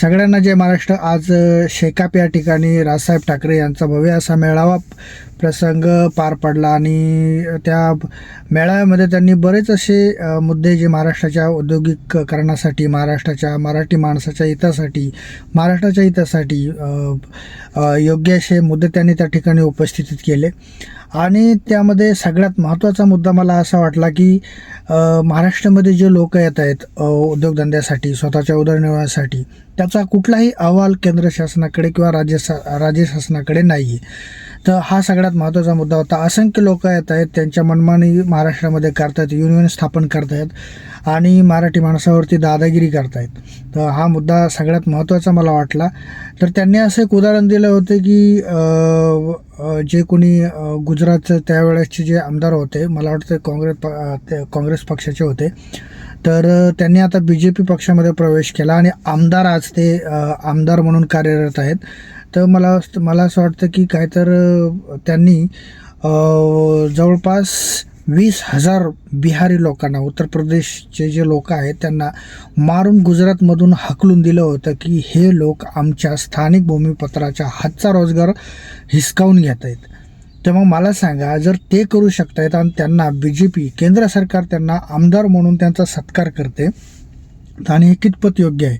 सगळ्यांना जय महाराष्ट्र. आज शेकाप या ठिकाणी राजसाहेब ठाकरे यांचा भव्य असा मेळावा प्रसंग पार पडला आणि त्या मेळाव्यामध्ये त्यांनी बरेच असे मुद्दे जे महाराष्ट्राच्या औद्योगिककरणासाठी महाराष्ट्राच्या मराठी माणसाच्या हितासाठी महाराष्ट्राच्या हितासाठी योग्य असे मुद्दे त्यांनी त्या ठिकाणी उपस्थित केले. आणि त्यामध्ये सगळ्यात महत्त्वाचा मुद्दा मला असा वाटला की महाराष्ट्रामध्ये जे लोक येत आहेत उद्योगधंद्यासाठी स्वतःच्या उदरनिर्वाहासाठी त्याचा कुठलाही अहवाल केंद्र शासनाकडे किंवा राज्य सा राज्य शासनाकडे नाही आहे तर हा सगळ्यात महत्त्वाचा मुद्दा होता. असंख्य लोक येत आहेत त्यांच्या मनमानी महाराष्ट्रामध्ये करतायत युनियन स्थापन करतायत आणि मराठी माणसावरती दादागिरी करतायत. तर हा मुद्दा सगळ्यात महत्त्वाचा मला वाटला. तर त्यांनी असं एक उदाहरण दिलं होतं की जे कोणी गुजरातचं त्यावेळेसचे जे आमदार होते मला वाटतं काँग्रेस काँग्रेस काँग्रेस पक्षाचे होते. तर त्यांनी आता बी जे पी पक्षामध्ये प्रवेश केला आणि आमदार आज ते आमदार म्हणून कार्यरत आहेत. तर मला मला असं वाटतं की काय तर त्यांनी जवळपास वीस हजार बिहारी लोकांना उत्तर प्रदेशचे जे लोक आहेत त्यांना मारून गुजरातमधून हकलून दिलं होतं की हे लोक आमच्या स्थानिक भूमिपत्राच्या हातचा रोजगार हिसकावून घेत आहेत. तर मग मला सांगा जर ते करू शकतायत आणि त्यांना बी जे पी केंद्र सरकार त्यांना आमदार म्हणून त्यांचा सत्कार करते आणि हे कितपत योग्य आहे?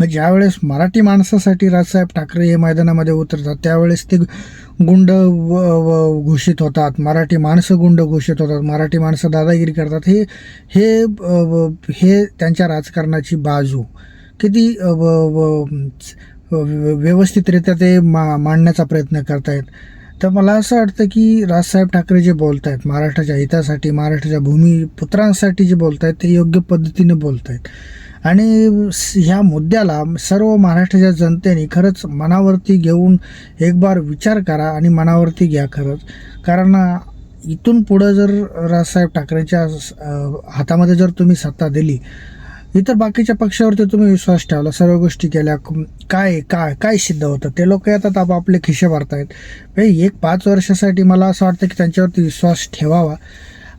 मग ज्यावेळेस मराठी माणसासाठी राजसाहेब ठाकरे हे मैदानामध्ये उतरतात त्यावेळेस ते गुंड व व घोषित होतात मराठी माणसं गुंड घोषित होतात मराठी माणसं दादागिरी करतात हे हे हे त्यांच्या राजकारणाची बाजू. किती व- व्यवस्थितरित्या ते मा मांडण्याचा प्रयत्न करतायत? तर मला असं वाटतं की राजसाहेब ठाकरे जे बोलत आहेत महाराष्ट्राच्या हितासाठी महाराष्ट्राच्या भूमिपुत्रांसाठी जे बोलत आहेत ते योग्य पद्धतीने बोलत आहेत आणि ह्या मुद्द्याला सर्व महाराष्ट्राच्या जनतेने खरंच मनावरती घेऊन एक बार विचार करा आणि मनावरती घ्या खरंच. कारण इथून पुढं जर राजसाहेब ठाकरेंच्या हातामध्ये जर तुम्ही सत्ता दिली इतर बाकीच्या पक्षावरती तुम्ही विश्वास ठेवला सर्व गोष्टी केल्या. काय काय काय सिद्ध होतं? ते लोक येतात आपापले खिशे भरतायत. एक पाच वर्षासाठी मला असं वाटतं की त्यांच्यावरती विश्वास ठेवावा.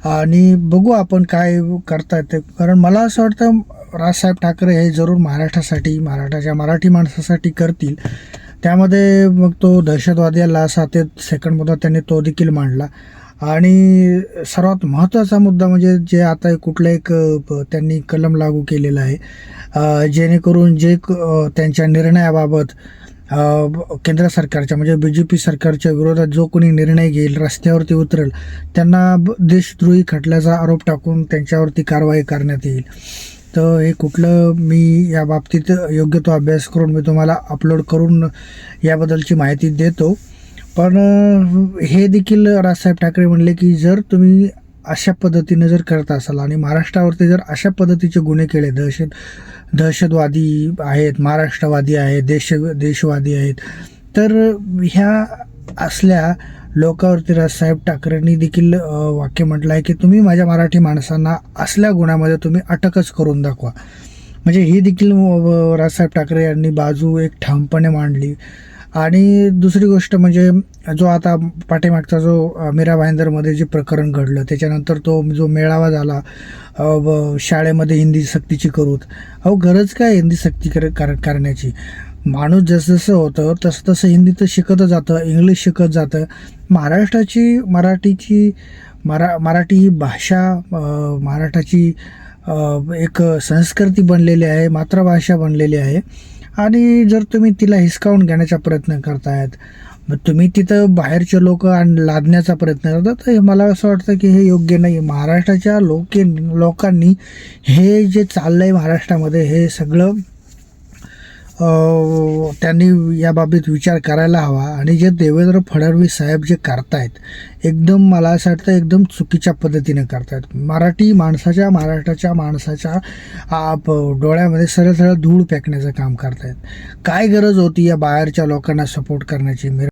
आणि बघू आपण काय करतायत. ते कारण मला असं वाटतं राजसाहेब ठाकरे हे जरूर महाराष्ट्रासाठी महाराष्ट्राच्या मराठी माणसासाठी करतील. त्यामध्ये मग तो दहशतवाद्याला असा ते सेकंड मुद्दा त्यांनी तो देखील मांडला. आणि सर्वात महत्त्वाचा मुद्दा म्हणजे जे आता कुठलं एक त्यांनी कलम लागू केलेलं आहे जेणेकरून जे क- त्यांच्या निर्णयाबाबत केंद्र सरकारच्या म्हणजे बी जे पी सरकारच्या विरोधात जो कोणी निर्णय घेईल रस्त्यावरती उतरेल त्यांना देशद्रोही खटल्याचा आरोप टाकून त्यांच्यावरती कारवाई करण्यात येईल. तर हे कुठलं मी या बाबतीत योग्य तो अभ्यास करून मी तुम्हाला अपलोड करून याबद्दलची माहिती देतो. पण हे देखील राजसाहेब ठाकरे म्हणले की जर तुम्ही अशा पद्धतीने जर करत असाल आणि महाराष्ट्रावरती जर अशा पद्धतीचे गुन्हे केले दहशत दहशतवादी आहेत महाराष्ट्रवादी आहेत देश देशवादी आहेत तर ह्या असल्या लोकावरती राजसाहेब ठाकरेंनी देखील वाक्य म्हटलं आहे की तुम्ही माझ्या मराठी माणसांना असल्या गुणामध्ये तुम्ही अटकच करून दाखवा. म्हणजे ही देखील राजसाहेब ठाकरे यांनी बाजू एक ठामपणे मांडली. आणि दुसरी गोष्ट म्हणजे जो आता पाठीमागचा जो मीरा भाईंदरमध्ये जे प्रकरण घडलं त्याच्यानंतर तो जो मेळावा झाला व शाळेमध्ये हिंदी सक्तीची करूत अहो गरज काय हिंदी सक्ती कर करण्याची? माणूस जसजसं होतं तसं तसं हिंदी तर शिकतच जातं इंग्लिश शिकत जातं. महाराष्ट्राची मराठीची मरा मराठी ही भाषा महाराष्ट्राची एक संस्कृती बनलेली आहे मातृभाषा बनलेली आहे. आणि जर तुम्ही तिला हिसकावून घेण्याचा प्रयत्न करतायत मग तुम्ही तिथं बाहेरचे लोक आण लादण्याचा प्रयत्न करतात. तर हे मला असं वाटतं की हे योग्य नाही. महाराष्ट्राच्या लोके लोकांनी हे जे चाललं आहे महाराष्ट्रामध्ये हे सगळं त्यांनी या बाबतीत विचार करायला हवा. आणि जे देवेंद्र फडणवीस साहेब जे करतायत एकदम मला असं वाटतं एकदम चुकीच्या पद्धतीने करतायत. मराठी माणसाच्या महाराष्ट्राच्या माणसाच्या डोळ्यामध्ये सरळ सरळ धूळ फेकण्याचं काम करतायत. काय गरज होती या बाहेरच्या लोकांना सपोर्ट करण्याची? मी